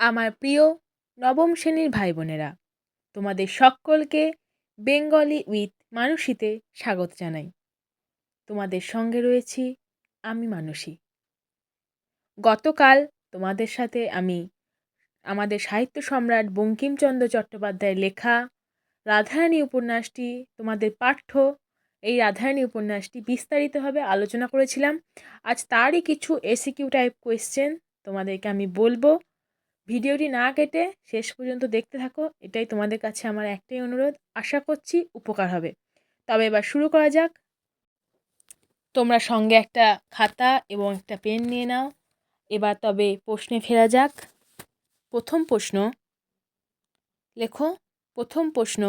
আমার প্রিয় নবম শ্রেণির ভাই বোনেরা তোমাদের সকলকে বেঙ্গলি উইথ মানুষীতে স্বাগত জানাই। তোমাদের সঙ্গে রয়েছি আমি মানুষী গতকাল তোমাদের সাথে আমি আমাদের সাহিত্য সম্রাট বঙ্কিমচন্দ্র চট্টোপাধ্যায়ের লেখা রাধারানী উপন্যাসটি, তোমাদের পাঠ্য, এই রাধারানী উপন্যাসটি বিস্তারিতভাবে আলোচনা করেছিলাম। আজ তারই কিছু এসিকিউ টাইপ কোয়েশ্চেন তোমাদেরকে আমি বলব। ভিডিওটি না কেটে শেষ পর্যন্ত দেখতে থাকো। এটাই তোমাদের কাছে আমার একটাই অনুরোধ। আশা করছি উপকার হবে। তবে এবার শুরু করা যাক। তোমরা সঙ্গে একটা খাতা এবং একটা পেন নিয়ে নাও। এবার তবে প্রশ্নে ফেরা যাক। প্রথম প্রশ্ন, লেখো, প্রথম প্রশ্ন,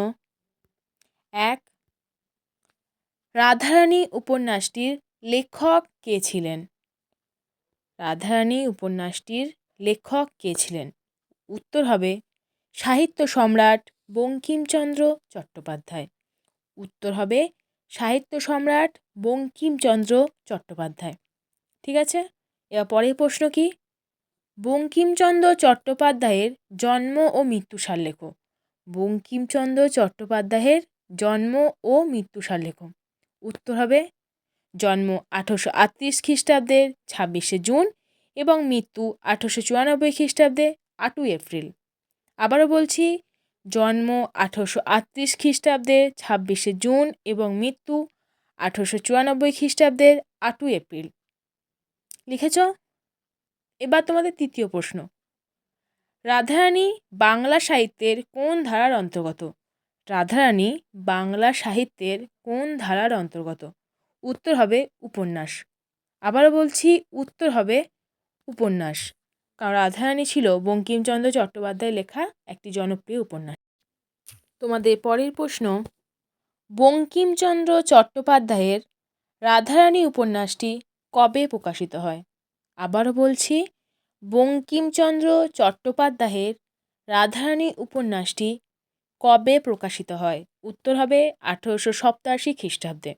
এক, রাধারানী উপন্যাসটির লেখক কে ছিলেন? রাধারানী উপন্যাসটির লেখক কে ছিলেন? উত্তর হবে সাহিত্য সম্রাট বঙ্কিমচন্দ্র চট্টোপাধ্যায়। উত্তর হবে সাহিত্য সম্রাট বঙ্কিমচন্দ্র চট্টোপাধ্যায়। ঠিক আছে? এবার পরের প্রশ্ন কি? বঙ্কিমচন্দ্র চট্টোপাধ্যায়ের জন্ম ও মৃত্যু সাল লেখো। বঙ্কিমচন্দ্র চট্টোপাধ্যায়ের জন্ম ও মৃত্যু সাল লেখো। উত্তর হবে জন্ম আঠেরোশো আটত্রিশ খ্রিস্টাব্দের ছাব্বিশে জুন এবং মৃত্যু আঠেরোশো চুরানব্বই খ্রিস্টাব্দে আটই এপ্রিল। আবারও বলছি, জন্ম আঠেরোশো আটত্রিশ খ্রিস্টাব্দে ছাব্বিশে জুন এবং মৃত্যু আঠেরোশো চুরানব্বই খ্রিস্টাব্দের আটই এপ্রিল। লিখেছ? এবার তোমাদের তৃতীয় প্রশ্ন। রাধারানী বাংলা সাহিত্যের কোন ধারার অন্তর্গত? রাধারানী বাংলা সাহিত্যের কোন ধারার অন্তর্গত? উত্তর হবে উপন্যাস। আবারও বলছি, উত্তর হবে উপন্যাস। কারণ রাধারানী ছিল বঙ্কিমচন্দ্র চট্টোপাধ্যায় লেখা একটি জনপ্রিয় উপন্যাস। তোমাদের পরের প্রশ্ন, বঙ্কিমচন্দ্র চট্টোপাধ্যায়ের রাধারানী উপন্যাসটি কবে প্রকাশিত হয়? আবারও বলছি, বঙ্কিমচন্দ্র চট্টোপাধ্যায়ের রাধারানী উপন্যাসটি কবে প্রকাশিত হয়? উত্তর হবে আঠেরোশো সপ্তাশি খ্রিস্টাব্দে।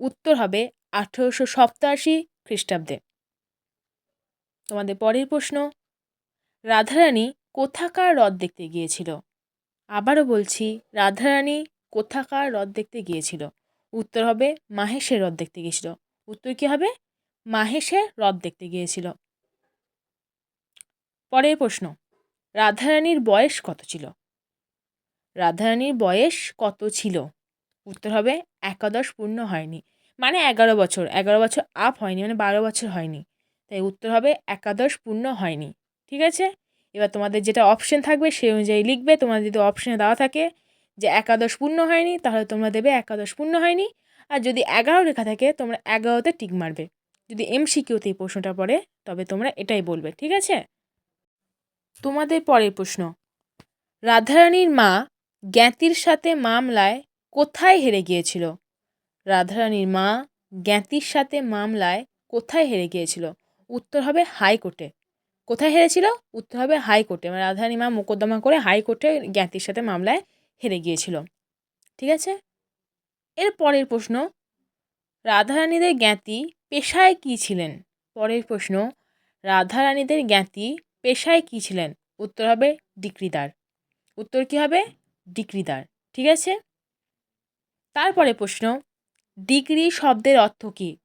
উত্তর হবে আঠেরোশো সপ্তাশি খ্রিস্টাব্দে। তোমাদের পরের প্রশ্ন। রাধারানী কোথাকার হ্রদ দেখতে গিয়েছিল? আবারও বলছি, রাধারানী কোথাকার হ্রদ দেখতে গিয়েছিল? উত্তর হবে, মাহেশের হ্রদ দেখতে গিয়েছিল। উত্তর কী হবে? মাহেশের হ্রদ দেখতে গিয়েছিল। পরের প্রশ্ন, রাধারানীর বয়স কত ছিল? রাধারানীর বয়স কত ছিল? উত্তর হবে, একাদশ পূর্ণ হয়নি। মানে এগারো বছর এগারো বছর আপ হয়নি মানে বারো বছর হয়নি। তাই উত্তর হবে একাদশ পূর্ণ হয়নি, ঠিক আছে? এবার তোমাদের যেটা অপশন থাকবে সেই অনুযায়ী লিখবে, তোমাদের যদি অপশনে দেওয়া থাকে যে একাদশ পূর্ণ হয়নি, তাহলে তোমরা দেবে একাদশ পূর্ণ হয়নি। আর যদি এগারো লেখা থাকে, তোমরা এগারোতে টিক মারবে। যদি এমসিকিউতে এই প্রশ্নটা পড়ে, তবে তোমরা এটাই বলবে, ঠিক আছে? তোমাদের পরের প্রশ্ন। রাধারানীর মা জ্ঞাতির সাথে মামলায় কোথায় হেরে গিয়েছিল? রাধারানীর মা জ্ঞাতির সাথে মামলায় কোথায় হেরে গিয়েছিল? উত্তর হবে হাইকোর্টে। কোথায় হেরেছিল? উত্তর হবে হাইকোর্টে। মানে রাধারানী মা মোকদ্দমা করে হাইকোর্টে জ্ঞাতির সাথে মামলায় হেরে গিয়েছিল। ঠিক আছে? এর পরের প্রশ্ন, রাধারানীদের জ্ঞাতি পেশায় কী ছিলেন? পরের প্রশ্ন, রাধারানীদের জ্ঞাতি পেশায় কী ছিলেন? উত্তর হবে ডিক্রিদার। উত্তর কী হবে? ডিক্রিদার। ঠিক আছে? তারপরে প্রশ্ন ডিগ্রি শব্দের অর্থ কী?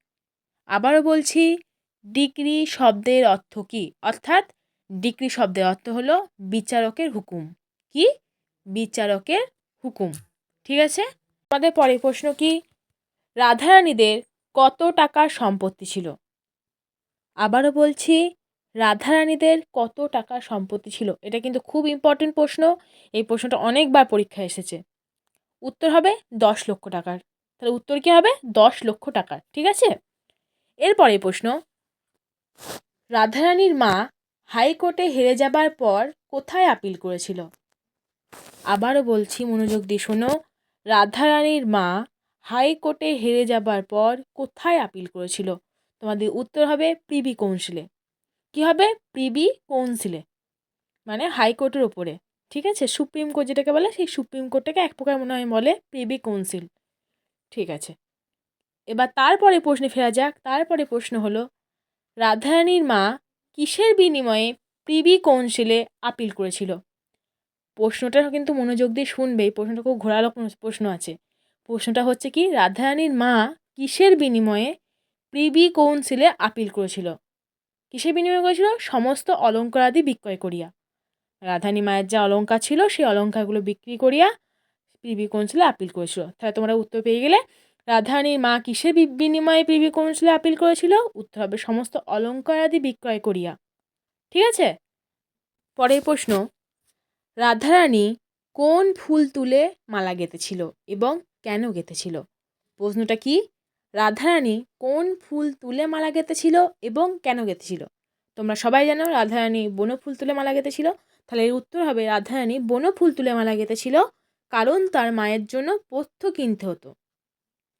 আবারও বলছি ডিগ্রি শব্দের অর্থ কী? অর্থাৎ ডিগ্রি শব্দের অর্থ হলো বিচারকের হুকুম। কি? বিচারকের হুকুম। ঠিক আছে? আমাদের পরের প্রশ্ন কি? রাধারানীদের কত টাকার সম্পত্তি ছিল? আবারও বলছি, রাধারানীদের কত টাকার সম্পত্তি ছিল? এটা কিন্তু খুব ইম্পর্টেন্ট প্রশ্ন। এই প্রশ্নটা অনেকবার পরীক্ষায় এসেছে। উত্তর হবে দশ লক্ষ টাকার। তাহলে উত্তর কী হবে? দশ লক্ষ টাকার। ঠিক আছে? এরপরে প্রশ্ন রাধারানীর মা হাইকোর্টে হেরে যাবার পর কোথায় আপিল করেছিল? আবারও বলছি, মনোযোগ দিয়ে শোনো, রাধারানীর মা হাইকোর্টে হেরে যাবার পর কোথায় আপিল করেছিল? তোমাদের উত্তর হবে প্রিবি কাউন্সিলে কী হবে? প্রিবি কাউন্সিলে মানে হাইকোর্টের ওপরে। ঠিক আছে? সুপ্রিম কোর্ট যেটাকে বলে, সেই সুপ্রিম কোর্টটাকে এক প্রকার মনে হয় বলে প্রিবি কাউন্সিল ঠিক আছে। এবার তারপরে প্রশ্নে ফেরা যাক। তারপরে প্রশ্ন হলো রাধারানীর মা কিসের বিনিময়ে প্রিভি কাউন্সিলে আপিল করেছিল? প্রশ্নটা কিন্তু মনোযোগ দিয়ে শুনবে, এই প্রশ্নটা খুব ঘোরালো প্রশ্ন আছে। প্রশ্নটা হচ্ছে কি, রাধারানীর মা কিসের বিনিময়ে প্রিভি কাউন্সিলে আপিল করেছিল? কিসের বিনিময়ে করেছিল? সমস্ত অলঙ্কারাদি বিক্রয় করিয়া। রাধানী মায়ের যা অলঙ্কার ছিল, সেই অলঙ্কারগুলো বিক্রি করিয়া প্রিভি কাউন্সিলে আপিল করেছিল। তাহলে তোমরা উত্তর পেয়ে গেলে রাধারানীর মা কিসের বিনিময়ে প্রিভি কাউন্সিলে আপিল করেছিল? উত্তর হবে, সমস্ত অলঙ্কারাদি বিক্রয় করিয়া। ঠিক আছে? পরের প্রশ্ন। রাধারানী কোন ফুল তুলে মালা গেঁথেছিল এবং কেন গেঁথেছিল? প্রশ্নটা কি? রাধারানী কোন ফুল তুলে মালা গেঁথেছিল এবং কেন গেঁথেছিল? তোমরা সবাই জানো রাধারানী বনো ফুল তুলে মালা গেঁথেছিল। তাহলে এর উত্তর হবে, রাধারানী বনো ফুল তুলে মালা গেঁথেছিল কারণ তার মায়ের জন্য পথ্য কিনতে হতো।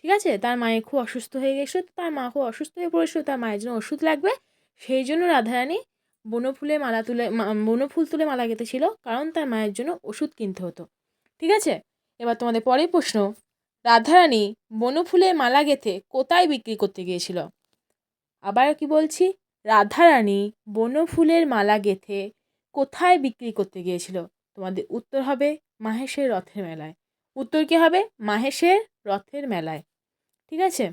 ঠিক আছে? তার মায়ের খুব অসুস্থ হয়ে গেছিল তার মা খুব অসুস্থ হয়ে পড়েছিল, তার মায়ের জন্য ওষুধ লাগবে। সেই জন্য রাধারানী বনফুলে মালা তুলে বনফুল তুলে মালা গেঁথেছিল কারণ তার মায়ের জন্য ওষুধ কিনতে হতো। ঠিক আছে? এবার তোমাদের পরের প্রশ্ন। রাধারানী বনফুলে মালা গেঁথে কোথায় বিক্রি করতে গিয়েছিল? আবার কি বলছি? রাধারানী বনফুলের মালা গেঁথে কোথায় বিক্রি করতে গিয়েছিল? তোমাদের উত্তর হবে মাহেশের রথের মেলায়। উত্তর কী হবে? মাহেশের রথের মেলায়। ঠিক আছে?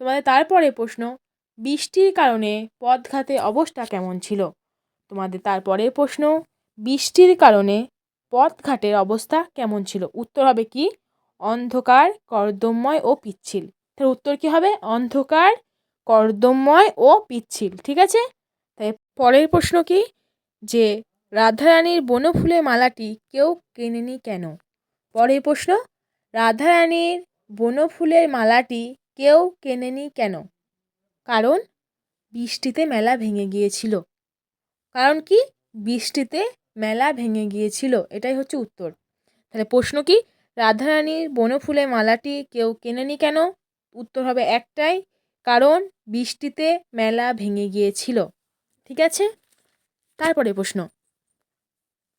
তোমাদের তারপরে প্রশ্ন, বৃষ্টির কারণে পথঘাতে অবস্থা কেমন ছিল? তোমাদের তারপরের প্রশ্ন, বৃষ্টির কারণে পথঘাটের অবস্থা কেমন ছিল? উত্তর হবে কি? অন্ধকার, কর্দমময় ও পিচ্ছিল। তার উত্তর কী হবে? অন্ধকার, কর্দমময় ও পিচ্ছিল, ঠিক আছে? তাই পরের প্রশ্ন কি? যে রাধারানীর বনফুলের মালাটি কেউ কেনেনি কেন? পরের প্রশ্ন, রাধারানীর বনফুলের মালাটি কেউ কেনেনি কেন? কারণ বৃষ্টিতে মেলা ভেঙে গিয়েছিল। কারণ কি? বৃষ্টিতে মেলা ভেঙে গিয়েছিল, এটাই হচ্ছে উত্তর। তাহলে প্রশ্ন কি? রাধারানীর বনফুলের মালাটি কেউ কেনেনি কেন? উত্তর হবে একটাই, কারণ বৃষ্টিতে মেলা ভেঙে গিয়েছিল। ঠিক আছে? তারপরে প্রশ্ন।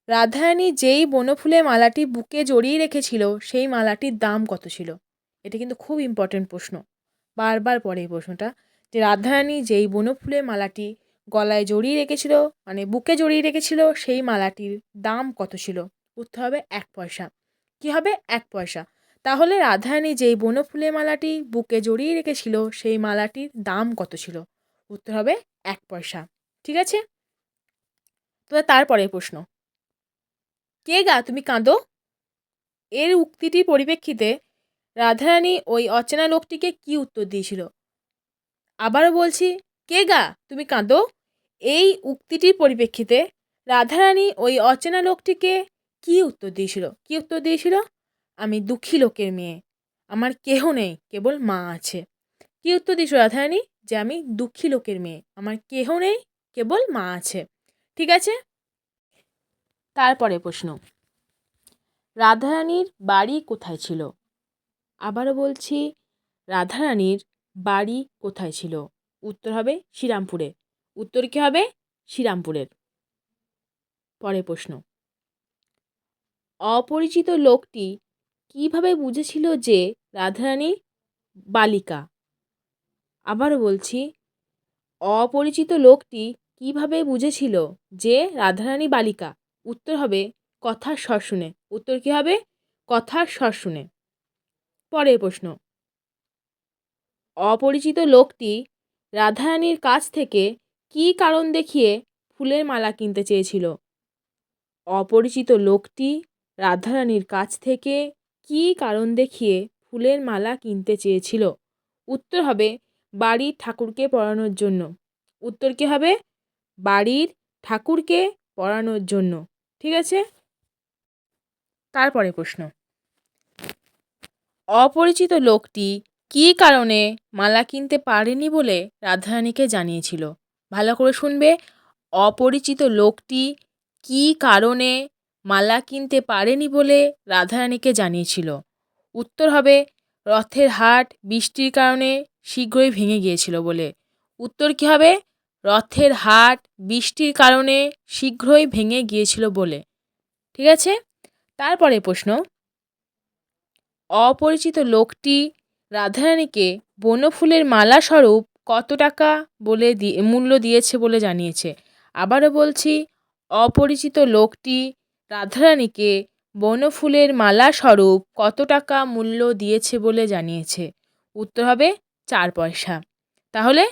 রাধারানী যেই বনফুলের মালাটি বুকে জড়িয়ে রেখেছিল, সেই মালাটির দাম কত ছিল? এটা কিন্তু খুব ইম্পর্টেন্ট প্রশ্ন। বারবার পরে এই প্রশ্নটা, যে রাধারানী যেই বনফুলের মালাটি গলায় জড়িয়ে রেখেছিল মানে বুকে জড়িয়ে রেখেছিল, সেই মালাটির দাম কত ছিল? উত্তর হবে এক পয়সা। কী হবে? এক পয়সা। তাহলে রাধারানী যেই বনফুলের মালাটি বুকে জড়িয়ে রেখেছিল, সেই মালাটির দাম কত ছিল? উত্তর হবে এক পয়সা। ঠিক আছে? তো তারপরে প্রশ্ন। কে গা? তুমি কাঁদো? এর উক্তিটির পরিপ্রেক্ষিতে রাধারানী ওই অচেনা লোকটিকে কি উত্তর দিয়েছিল? আবারও বলছি, কে গা? তুমি কাঁদো? এই উক্তিটির পরিপ্রেক্ষিতে রাধারানী ওই অচেনা লোকটিকে কি উত্তর দিয়েছিল? কি উত্তর দিয়েছিল? আমি দুঃখী লোকের মেয়ে। আমার কেহ নেই, কেবল মা আছে। কি উত্তর দিয়েছিল রাধারানী? যে আমি দুঃখী লোকের মেয়ে। আমার কেহ নেই, কেবল মা আছে। ঠিক আছে? তারপরে প্রশ্ন। রাধারানীর বাড়ি কোথায় ছিল? আবারও বলছি, রাধারানীর বাড়ি কোথায় ছিল? উত্তর হবে শ্রীরামপুরে। উত্তর কী হবে? শ্রীরামপুরের। পরের প্রশ্ন। অপরিচিত লোকটি কীভাবে বুঝেছিল যে রাধারানী বালিকা? আবারও বলছি, অপরিচিত লোকটি কীভাবে বুঝেছিল যে রাধারানী বালিকা? উত্তর হবে, কথার স্বর শুনে। উত্তর কী হবে? কথার স্বর শুনে। পরের প্রশ্ন। অপরিচিত লোকটি রাধারানীর কাছ থেকে কী কারণ দেখিয়ে ফুলের মালা কিনতে চেয়েছিল? অপরিচিত লোকটি রাধারানীর কাছ থেকে কী কারণ দেখিয়ে ফুলের মালা কিনতে চেয়েছিল? উত্তর হবে, বাড়ির ঠাকুরকে পড়ানোর জন্য। উত্তর কী হবে? বাড়ির ঠাকুরকে পড়ানোর জন্য। ঠিক আছে? তারপরে প্রশ্ন। অপরিচিত লোকটি কী কারণে মালা কিনতে পারেনি বলে রাধারানীকে জানিয়েছিল। ভালো করে শুনবে, অপরিচিত লোকটি কী কারণে মালা কিনতে পারেনি বলে রাধারানীকে জানিয়েছিল। উত্তর হবে, রথের হাট বৃষ্টির কারণে শীঘ্রই ভেঙে গিয়েছিল বলে। উত্তর কী হবে, রথের হাট বৃষ্টির কারণে শীঘ্রই ভেঙে গিয়েছিল বলে। ঠিক আছে? তারপরে প্রশ্ন। অপরিচিত লোকটি রাধারানীকে বনফুলের মালা স্বরূপ কত টাকা বলে দিয়ে মূল্য দিয়েছে বলে জানিয়েছে। আবারও বলছি, অপরিচিত লোকটি রাধারানীকে বনফুলের মালা স্বরূপ কত টাকা মূল্য দিয়েছে বলে জানিয়েছে। উত্তর হবে চার পয়সা। তাহলে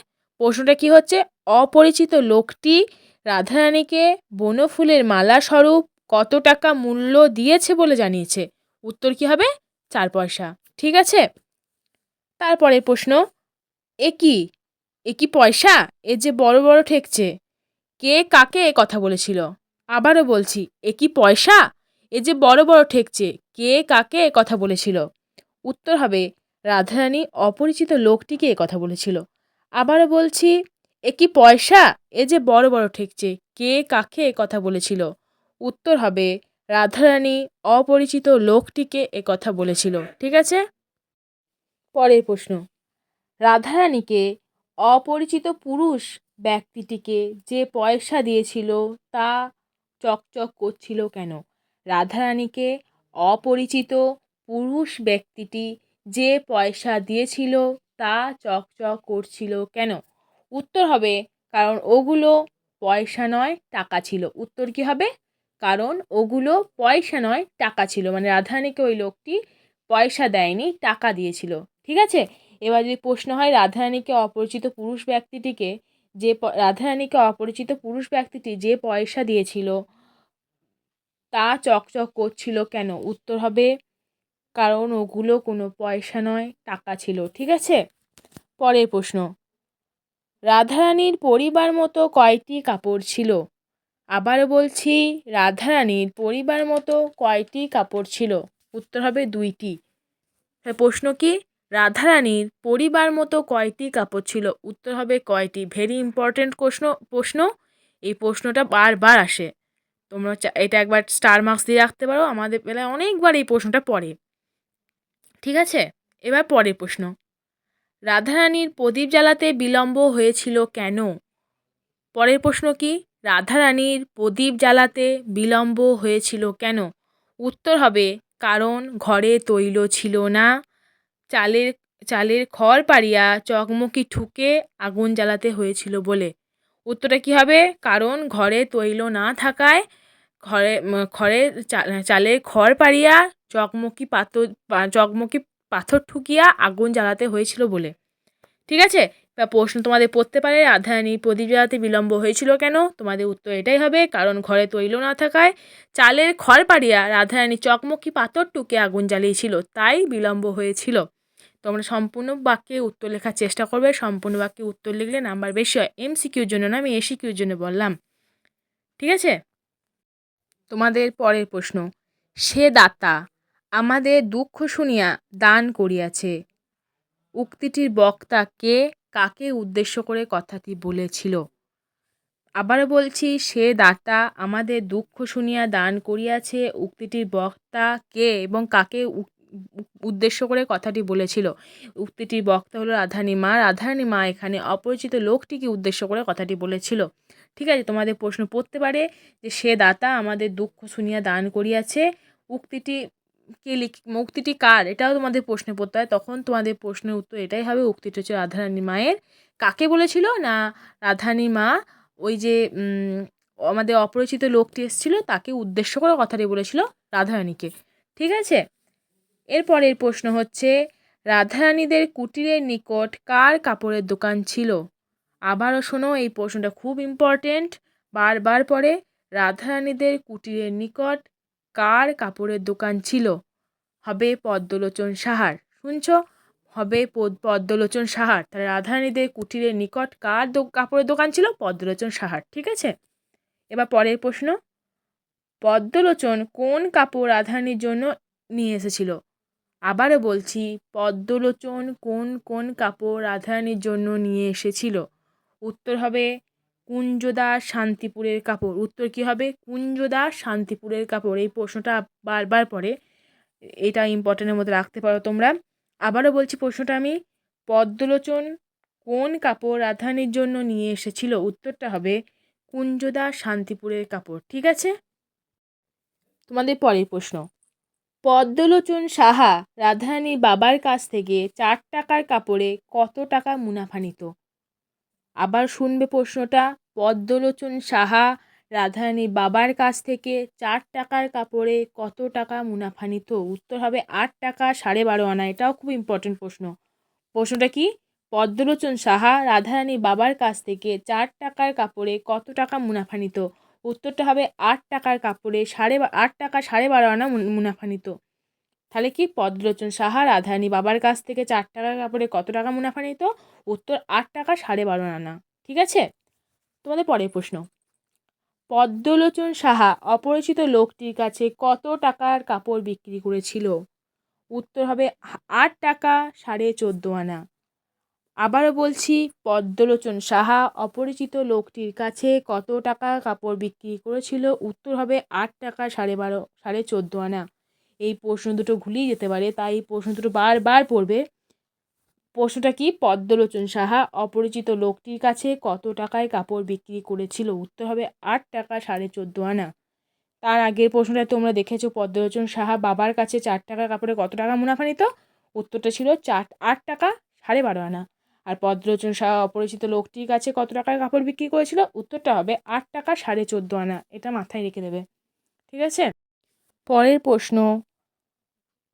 প্রশ্নটা কী হচ্ছে? অপরিচিত লোকটি রাধারানীকে বনফুলের মালা স্বরূপ কত টাকা মূল্য দিয়েছে বলে জানিয়েছে। উত্তর কী হবে? চার পয়সা, ঠিক আছে? তারপরে প্রশ্ন, এ কি? এ কি পয়সা? এ যে বড় বড় ঠেকছে। কে কাকে এ কথা বলেছিল? আবারও বলছি, এ কি পয়সা? এ যে বড় বড় ঠেকছে, কে কাকে এ কথা বলেছিল? উত্তর হবে, রাধারানী অপরিচিত লোকটিকে এ কথা বলেছিল। আবারও বলছি, এ কি পয়সা? এ যে বড় বড় ঠেকছে, কে কাকে এ কথা বলেছিল? উত্তর হবে রাধারানী অপরিচিত লোকটিকে কথা বলেছিল, ঠিক আছে? পরের প্রশ্ন। রাধারানীকে অপরিচিত পুরুষ ব্যক্তিটিকে যে পয়সা দিয়েছিল তা চকচক করছিল কেন? রাধারানীকে অপরিচিত পুরুষ ব্যক্তিটি যে পয়সা দিয়েছিল তা চকচক করছিল কেন? উত্তর হবে, কারণ ওগুলো পয়সা নয়, টাকা ছিল। উত্তর কী হবে? কারণ ওগুলো পয়সা নয়, টাকা ছিল। মানে রাধারানীকে ওই লোকটি পয়সা দেয়নি, টাকা দিয়েছিল। ঠিক আছে? এবার যদি প্রশ্ন হয় রাধারানীকে অপরিচিত পুরুষ ব্যক্তিটিকে, যে রাধারানীকে অপরিচিত পুরুষ ব্যক্তিটি যে পয়সা দিয়েছিল, তা চকচক করছিল কেন? উত্তর হবে, কারণ ওগুলো কোনো পয়সা নয়, টাকা ছিল। ঠিক আছে? পরের প্রশ্ন। রাধারানীর পরিবার মতো কয়টি কাপড় ছিল? আবারও বলছি, রাধারানীর পরিবার মতো কয়টি কাপড় ছিল? উত্তর হবে দুইটি। প্রশ্ন কি? রাধারানীর পরিবার মতো কয়টি কাপড় ছিল? উত্তর হবে কয়টি? ভেরি ইম্পর্ট্যান্ট প্রশ্ন প্রশ্ন। এই প্রশ্নটা বারবার আসে। তোমরা এটা একবার স্টার মার্কস দিয়ে রাখতে পারো, আমাদের বেলায় অনেকবার এই প্রশ্নটা পড়ে। ঠিক আছে? এবার পরের প্রশ্ন। রাধারানীর প্রদীপ জ্বালাতে বিলম্ব হয়েছিল কেন? পরের প্রশ্ন কি? রাধারানীর প্রদীপ জ্বালাতে বিলম্ব হয়েছিল কেন? উত্তর হবে, কারণ ঘরে তৈল ছিল না। চালের চালের খড় পাড়িয়া চকমকি ঠুকে আগুন জ্বালাতে হয়েছিল বলে। উত্তরটা কী হবে? কারণ ঘরে তৈল না থাকায় ঘরে খড়ের চালের খড় পাড়িয়া চকমকি পাথর চকমকি পাথর ঠুকিয়া আগুন জ্বালাতে হয়েছিল বলে। ঠিক আছে? বা প্রশ্ন তোমাদের পড়তে পারে, রাধারানী প্রদীপ জ্বালাতে বিলম্ব হয়েছিল কেন? তোমাদের উত্তর এটাই হবে, কারণ ঘরে তৈল না থাকায় চালের খড় পাড়িয়া রাধারানী চকমকি পাথর টুকে আগুন জ্বালিয়েছিল, তাই বিলম্ব হয়েছিল। তোমরা সম্পূর্ণ বাক্যে উত্তর লেখার চেষ্টা করবে, সম্পূর্ণ বাক্যে উত্তর লিখলে নাম্বার বেশি হয় এম সিকিউর জন্য না, আমি এসিকিউর জন্য বললাম। ঠিক আছে? তোমাদের পরের প্রশ্ন, সে দাতা আমাদের দুঃখ শুনিয়া দান করিয়াছে, উক্তিটির বক্তা কে? কাকে উদ্দেশ্য করে কথাটি বলেছিল? আবারও বলছি, সে দাতা আমাদের দুঃখ শুনিয়া দান করিয়াছে, উক্তিটির বক্তা কে এবং কাকে উদ্দেশ্য করে কথাটি বলেছিল? উক্তিটির বক্তা হলো রাধানী মা। রাধানী মা এখানে অপরিচিত লোকটিকে উদ্দেশ্য করে কথাটি বলেছিল। ঠিক আছে, তোমাদের প্রশ্ন পড়তে পারে যে সে দাতা আমাদের দুঃখ শুনিয়া দান করিয়াছে, উক্তিটি কে লিখ উক্তিটি কার? এটাও তোমাদের প্রশ্নে পড়তে হয়। তখন তোমাদের প্রশ্নের উত্তর এটাই হবে উক্তিটি হচ্ছে রাধারানী মায়ের। কাকে বলেছিল? না রাধানী মা ওই যে আমাদের অপরিচিত লোকটি এসেছিল, তাকে উদ্দেশ্য করে কথাটি বলেছিল রাধারানীকে। ঠিক আছে? এরপরের প্রশ্ন হচ্ছে, রাধারানীদের কুটিরের নিকট কার কাপড়ের দোকান ছিল? আবারও শোনো, এই প্রশ্নটা খুব ইম্পর্টেন্ট বারবার পরে রাধারানীদের কুটিরের নিকট কার কাপড়ের দোকান ছিল? হবে পদ্মলোচন সাহার। শুনছ? হবে পদ্মলোচন সাহার। তাহলে রাধারানীদের কুটিরের নিকট কার কাপড়ের দোকান ছিল? পদ্মলোচন সাহার, ঠিক আছে? এবার পরের প্রশ্ন। পদ্মলোচন কোন কাপড় রাধারানীর জন্য নিয়ে এসেছিল? আবারও বলছি, পদ্মলোচন কোন কোন কাপড় রাধারানীর জন্য নিয়ে এসেছিল? উত্তর হবে কুঞ্জদাস শান্তিপুরের কাপড়। উত্তর কী হবে? কুঞ্জদাস শান্তিপুরের কাপড়। এই প্রশ্নটা বারবার পরে এটা ইম্পর্টেন্টের মধ্যে রাখতে পারো তোমরা। আবারও বলছি প্রশ্নটা আমি, পদ্মলোচন কোন কাপড় রাধারানীর জন্য নিয়ে এসেছিল? উত্তরটা হবে কুঞ্জদাস শান্তিপুরের কাপড়। ঠিক আছে? তোমাদের পরের প্রশ্ন। পদ্মলোচন সাহা রাধারানীর বাবার কাছ থেকে চার টাকার কাপড়ে কত টাকা মুনাফা নিত? আবার শুনবে প্রশ্নটা। পদ্মলোচন সাহা রাধারানী বাবার কাছ থেকে চার টাকার কাপড়ে কত টাকা মুনাফা নিত? উত্তর হবে আট টাকা সাড়ে বারো আনা। এটাও খুব ইম্পর্টেন্ট প্রশ্ন। প্রশ্নটা কি? পদ্মলোচন সাহা রাধারানী বাবার কাছ থেকে চার টাকার কাপড়ে কত টাকা মুনাফা নিত? উত্তরটা হবে আট টাকার কাপড়ে সাড়ে আট টাকা সাড়ে বারো আনা মুনাফা নিত। তাহলে কি? পদ্মলোচন সাহা রাধারানী বাবার কাছ থেকে চার টাকার কাপড়ে কত টাকা মুনাফা নিত? উত্তর আট টাকা সাড়ে বারো আনা। ঠিক আছে? তোমাদের পরের প্রশ্ন। পদ্মলোচন সাহা অপরিচিত লোকটির কাছে কত টাকার কাপড় বিক্রি করেছিল? উত্তর হবে আট টাকা সাড়ে চোদ্দ আনা। আবারও বলছি, পদ্মলোচন সাহা অপরিচিত লোকটির কাছে কত টাকা কাপড় বিক্রি করেছিল? উত্তর হবে আট টাকা সাড়ে বারো, সাড়ে চোদ্দ আনা। এই প্রশ্ন দুটো ঘুলিয়ে যেতে পারে, তাই এই প্রশ্ন দুটো বারবার পড়বে। প্রশ্নটা কি? পদ্মলোচন সাহা, অপরিচিত লোকটির কাছে কত টাকায় কাপড় বিক্রি করেছিল? উত্তর হবে আট টাকা সাড়ে চোদ্দ আনা। তার আগের প্রশ্নটা তোমরা দেখেছ, পদ্মলোচন সাহা বাবার কাছে চার টাকার কাপড়ে কত টাকা মুনাফা নিত? উত্তরটা ছিল চার, আট টাকা সাড়ে বারো আনা। আর পদ্মলোচন সাহা, অপরিচিত লোকটির কাছে কত টাকার কাপড় বিক্রি করেছিল? উত্তরটা হবে আট টাকা সাড়ে চোদ্দ আনা। এটা মাথায় রেখে দেবে। ঠিক আছে? পরের প্রশ্ন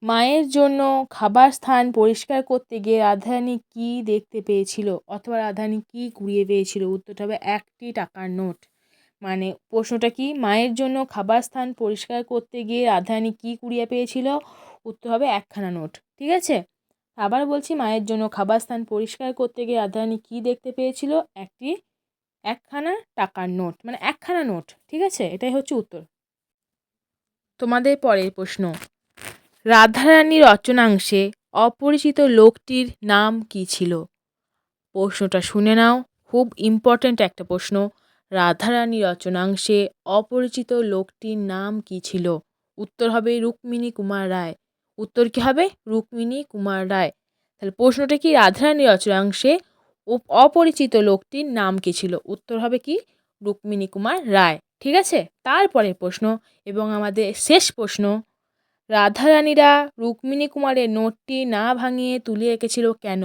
মায়ের জন্য খাবার স্থান পরিষ্কার করতে গিয়ে রাধারানী কী দেখতে পেয়েছিল অথবা রাধারানী কী কুড়িয়ে পেয়েছিল? উত্তরটা হবে একটি টাকার নোট। মানে প্রশ্নটা কি? মায়ের জন্য খাবার স্থান পরিষ্কার করতে গিয়ে রাধারানী কী কুড়িয়ে পেয়েছিল? উত্তর হবে একখানা নোট। ঠিক আছে? আবার বলছি মায়ের জন্য খাবার স্থান পরিষ্কার করতে গিয়ে রাধারানী কী দেখতে পেয়েছিল? একটি, একখানা টাকার নোট। মানে একখানা নোট। ঠিক আছে? এটাই হচ্ছে উত্তর। তোমাদের পরের প্রশ্ন। রাধারানী রচনাংশে অপরিচিত লোকটির নাম কী ছিল? প্রশ্নটা শুনে নাও। খুব ইম্পর্ট্যান্ট একটা প্রশ্ন। রাধারানী রচনাংশে অপরিচিত লোকটির নাম কী ছিল? উত্তর হবে রুক্মিণী কুমার রায়। উত্তর কী হবে? রুক্মিণী কুমার রায়। তাহলে প্রশ্নটা কি? রাধারানী রচনাংশে অপরিচিত লোকটির নাম কী ছিল? উত্তর হবে কি? রুক্মিণী কুমার রায়। ঠিক আছে? তারপরে প্রশ্ন এবং আমাদের শেষ প্রশ্ন। রাধারানীরা রুক্মিণী কুমারের নোটটি না ভাঙিয়ে তুলে রেখেছিল কেন?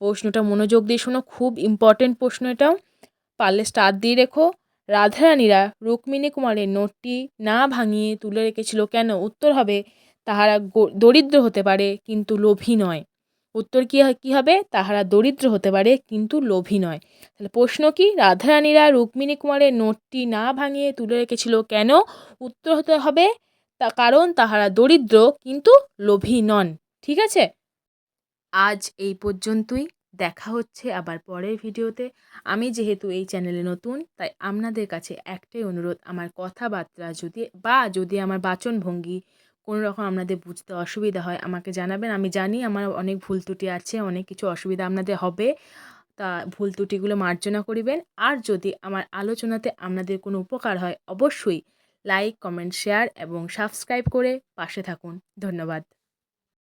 প্রশ্নটা মনোযোগ দিয়ে শোনো, খুব ইম্পর্টেন্ট প্রশ্ন এটাও। পারলে স্টার দিয়ে রেখো। রাধারানীরা রুক্মিণী কুমারের নোটটি না ভাঙিয়ে তুলে রেখেছিল কেন? উত্তর হবে, তাহারা দরিদ্র হতে পারে, কিন্তু লোভী নয়। উত্তর কী কী হবে? তাহারা দরিদ্র হতে পারে, কিন্তু লোভী নয়। তাহলে প্রশ্ন কি? রাধারানীরা রুক্মিণী কুমারের নোটটি না ভাঙিয়ে তুলে রেখেছিল কেন? উত্তর হতে হবে তা কারণ তাহারা দরিদ্র কিন্তু লোভী নন, ঠিক আছে? আজ এই পর্যন্তই, দেখা হচ্ছে আবার পরের ভিডিওতে। আমি যেহেতু এই চ্যানেলে নতুন, তাই আপনাদের কাছে একটাই অনুরোধ, আমার কথাবার্তা যদি, বা যদি আমার বাচনভঙ্গি কোনো রকম আপনাদের বুঝতে অসুবিধা হয়, আমাকে জানাবেন। আমি জানি আমার অনেক ভুল ত্রুটি আছে, অনেক কিছু অসুবিধা আপনাদের হবে। তা ভুল ত্রুটিগুলো মার্জনা করিবেন। আর যদি আমার আলোচনাতে আপনাদের কোনো উপকার হয়, অবশ্যই লাইক কমেন্ট শেয়ার এবং সাবস্ক্রাইব করে পাশে থাকুন। ধন্যবাদ।